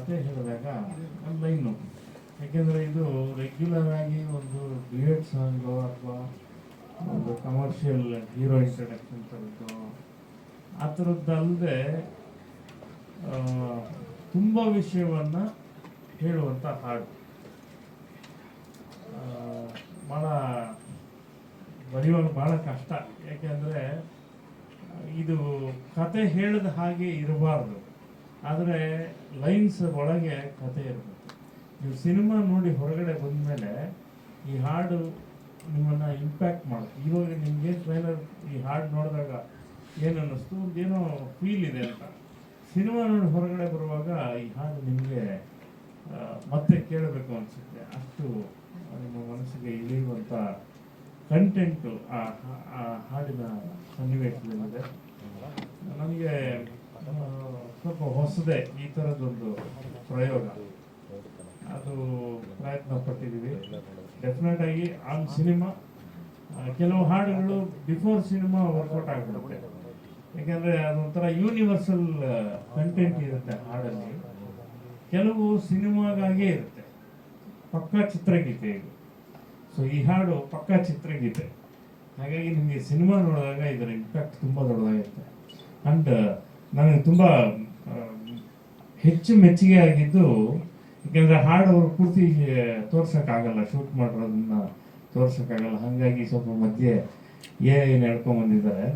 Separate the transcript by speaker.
Speaker 1: ಕತೆ ಹೇಳಿದಾಗ ಒಂದು ಲೈನು ಯಾಕೆಂದರೆ ಇದು ರೆಗ್ಯುಲರ್ ಆಗಿ ಒಂದು ಡ್ಯೂಯೆಟ್ ಸಾಂಗು ಅಥವಾ ಒಂದು ಕಮರ್ಷಿಯಲ್ ಹೀರೋ ಇಂಟ್ರಡಕ್ಷನ್ ಥರದ್ದು ಆ ಥರದ್ದಲ್ಲದೆ ತುಂಬ ವಿಷಯವನ್ನು ಹೇಳುವಂಥ ಹಾಡು. ಭಾಳ ಬರೆಯುವಾಗ ಭಾಳ ಕಷ್ಟ. ಯಾಕೆಂದರೆ ಇದು ಕತೆ ಹೇಳಿದ ಹಾಗೆ ಇರಬಾರ್ದು. ಆದರೆ ಲೈನ್ಸ್ ಒಳಗೆ ಕತೆ ಇರಬೇಕು. ನೀವು ಸಿನಿಮಾ ನೋಡಿ ಹೊರಗಡೆ ಬಂದಮೇಲೆ ಈ ಹಾಡು ನಿಮ್ಮನ್ನು ಇಂಪ್ಯಾಕ್ಟ್ ಮಾಡುತ್ತೆ. ಇವಾಗ ನಿಮಗೆ ಟ್ರೈಲರ್ ಈ ಹಾಡು ನೋಡಿದಾಗ ಏನು ಅನ್ನಿಸ್ತು ಏನೋ ಫೀಲ್ ಇದೆ ಅಂತ. ಸಿನಿಮಾ ನೋಡಿ ಹೊರಗಡೆ ಬರುವಾಗ ಈ ಹಾಡು ನಿಮಗೆ ಮತ್ತೆ ಕೇಳಬೇಕು ಅನಿಸುತ್ತೆ. ಅಷ್ಟು ನಿಮ್ಮ ಮನಸ್ಸಿಗೆ ಇಳಿಯುವಂಥ ಕಂಟೆಂಟು ಆ ಹಾಡಿನ ಸನ್ನಿವೇಶದಲ್ಲಿದೆ. ನನಗೆ ಸ್ವಲ್ಪ ಹೊಸದೇ ಈ ಥರದ್ದೊಂದು ಪ್ರಯೋಗ. ಅದು ಪ್ರಯತ್ನ ಪಟ್ಟಿದ್ದೀವಿ ಡೆಫಿನೆಟ್ ಆಗಿ ಆನ್ ಸಿನಿಮಾ ಕೆಲವು ಹಾಡುಗಳು ಬಿಫೋರ್ ಸಿನಿಮಾ ವರ್ಕೌಟ್ ಆಗಿಬಿಡುತ್ತೆ. ಯಾಕೆಂದರೆ ಅದೊಂಥರ ಯೂನಿವರ್ಸಲ್ ಕಂಟೆಂಟ್ ಇರುತ್ತೆ ಹಾಡಲ್ಲಿ. ಕೆಲವು ಸಿನಿಮಾಗಾಗೇ ಇರುತ್ತೆ. ಪಕ್ಕಾ ಚಿತ್ರಗೀತೆ ಇದು. ಸೊ ಈ ಹಾಡು ಪಕ್ಕಾ ಚಿತ್ರಗೀತೆ. ಹಾಗಾಗಿ ನಿಮಗೆ ಸಿನಿಮಾ ನೋಡಿದಾಗ ಇದರ ಇಂಪ್ಯಾಕ್ಟ್ ತುಂಬ ದೊಡ್ಡದಾಗಿರುತ್ತೆ. ಆ್ಯಂಡ್ ನನಗೆ ತುಂಬ ಹೆಚ್ಚು ಮೆಚ್ಚುಗೆ ಆಗಿದ್ದು, ಯಾಕೆಂದರೆ ಹಾಡು ಅವರು ಪೂರ್ತಿ ತೋರ್ಸೋಕ್ಕಾಗಲ್ಲ ಶೂಟ್ ಮಾಡಿರೋದನ್ನ ತೋರ್ಸೋಕ್ಕಾಗಲ್ಲ. ಹಾಗಾಗಿ ಸ್ವಲ್ಪ ಮಧ್ಯೆ ಏನು ಹೇಳ್ಕೊಂಬಂದಿದ್ದಾರೆ